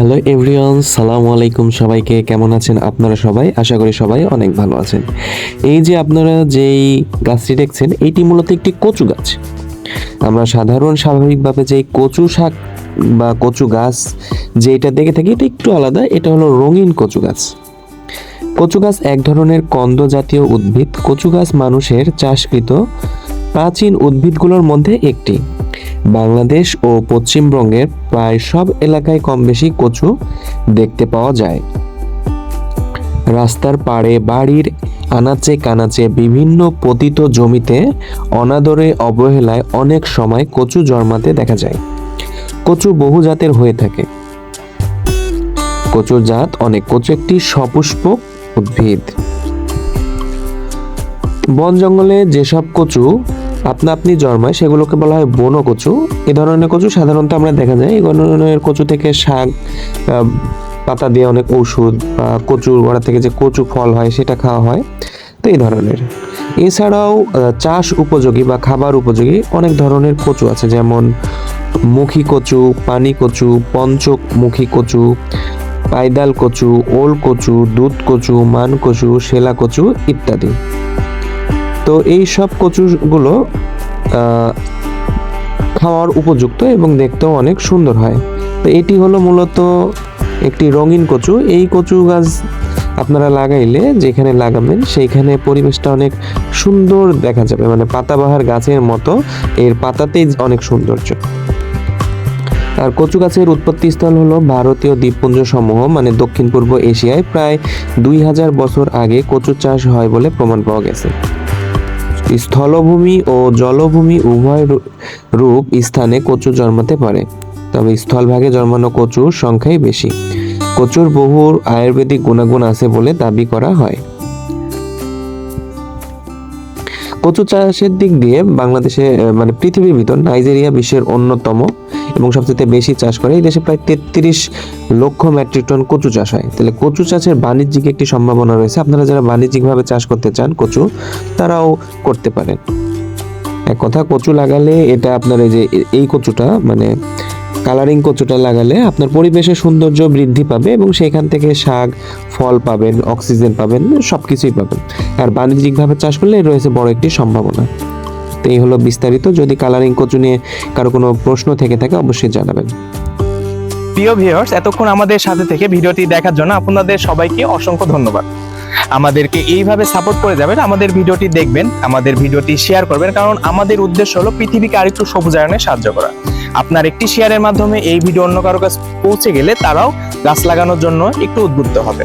Hello everyone, সালাম আলাইকুম সবাইকে। কেমন আছেন আপনারা সবাই? আশা করি সবাই অনেক ভালো আছেন। এই যে আপনারা যেই গাছটি দেখছেন, এটি মূলত একটি কচু গাছ। আমরা সাধারণ স্বাভাবিকভাবে যে কচু শাক বা কচু গাছ যে এটা দেখে থাকি, এটা একটু আলাদা। এটা হলো রঙিন কচু গাছ। কচু গাছ এক ধরনের কন্দ জাতীয় উদ্ভিদ। কচু গাছ মানুষের চাষকৃত প্রাচীন উদ্ভিদগুলোর মধ্যে একটি। বাংলাদেশ ও পশ্চিমবঙ্গের প্রায় সব এলাকায় কম বেশি কচু দেখতে পাওয়া যায়। রাস্তার পাড়ে বাড়ির আনাচে কানাচে বিভিন্ন পতিত জমিতে অনাদরে অবহেলায় অনেক সময় কচু জন্মাতে দেখা যায়। কচু বহু জাতের হয়ে থাকে। কচুর জাত অনেক, কচু একটি সপুষ্পক উদ্ভিদ। বন জঙ্গলে যেসব কচু আপনা আপনি জন্মায় সেগুলোকে বলা হয় বন কচু। এই ধরনের কচু সাধারণত আমরা দেখা যায়, এই ধরনের কচু থেকে শাক পাতা দিয়ে অনেক ঔষধ বা কচুর গোড়া থেকে যে কচু ফল হয়, সেটা খাওয়া হয়। তো এই ধরনের। এছাড়াও চাষ উপযোগী বা খাবার উপযোগী অনেক ধরনের কচু আছে, যেমন মুখী কচু, পানি কচু, পঞ্চমুখী কচু, পাইদাল কচু, ওল কচু, দুধ কচু, মান কচু, শেলা কচু ইত্যাদি। তো এই সব কচুগুলো খাওয়ার উপযুক্ত এবং দেখতেও অনেক সুন্দর হয়। তো এটি হলো মূলত একটি রঙিন কচু। এই কচু গাছ আপনারা লাগাইলে যেখানে লাগাবেন সেইখানে পরিবেশটা অনেক সুন্দর দেখা যাবে। মানে পাতাবাহার গাছের মতো, এর পাতাতেই অনেক সৌন্দর্য। আর কচু গাছের উৎপত্তিস্থল হলো ভারতীয় দ্বীপপুঞ্জ সমূহ মানে দক্ষিণ পূর্ব এশিয়ায় প্রায় দুই হাজার বছর আগে কচু চাষ হয় বলে প্রমাণ পাওয়া গেছে। স্থলভূমি ও জলভূমি উভয় রূপ স্থানে কচু জন্মাতে পারে, তবে স্থলভাগে জন্মানো কচুর সংখ্যাই বেশি। কচুর বহু আয়ুর্বেদিক গুণাগুণ আছে বলে দাবি করা হয়। কচু চাষের দিক দিয়ে বাংলাদেশে মানে পৃথিবীর ভিতর নাইজেরিয়া বিশ্বের অন্যতম এবং সবচেয়ে বেশি চাষ করে এই দেশে প্রায় তেত্রিশ লক্ষ মেট্রিক টন কচু চাষ হয়। তাহলে কচু চাষের বাণিজ্যিক একটি সম্ভাবনা রয়েছে। আপনারা যারা বাণিজ্যিকভাবে চাষ করতে চান কচু, তারাও করতে পারেন। এক কথা, কচু লাগালে এটা আপনার এই যে এই কচুটা মানে কালারিং কচুটা লাগালে আপনার পরিবেশের সৌন্দর্য বৃদ্ধি পাবে এবং সেখান থেকে শাক, ফল পাবেন, অক্সিজেন পাবেন সব কিছুই পাবেন। আর বাণিজ্যিকভাবে চাষ করলে রয়েছে বড় একটি সম্ভাবনা। তো এই হলো বিস্তারিত। যদি কালারিং কচু নিয়ে কারও কোনো প্রশ্ন থেকে থাকে অবশ্যই জানাবেন। প্রিয় ভিউয়ার্স এতক্ষণ আমাদের সাথে থেকে ভিডিওটি দেখার জন্য আপনাদের সবাইকে অসংখ্য ধন্যবাদ। আমাদেরকে এইভাবে সাপোর্ট করে যাবেন, আমাদের ভিডিওটি দেখবেন, আমাদের ভিডিওটি শেয়ার করবেন, কারণ আমাদের উদ্দেশ্য হলো পৃথিবীকে আরেকটু সবুজায়নে সাহায্য করা। আপনার একটি শেয়ারের মাধ্যমে এই ভিডিও অন্য কারও কাছে পৌঁছে গেলে তারাও গাছ লাগানোর জন্য একটু উদ্বুদ্ধ হবে।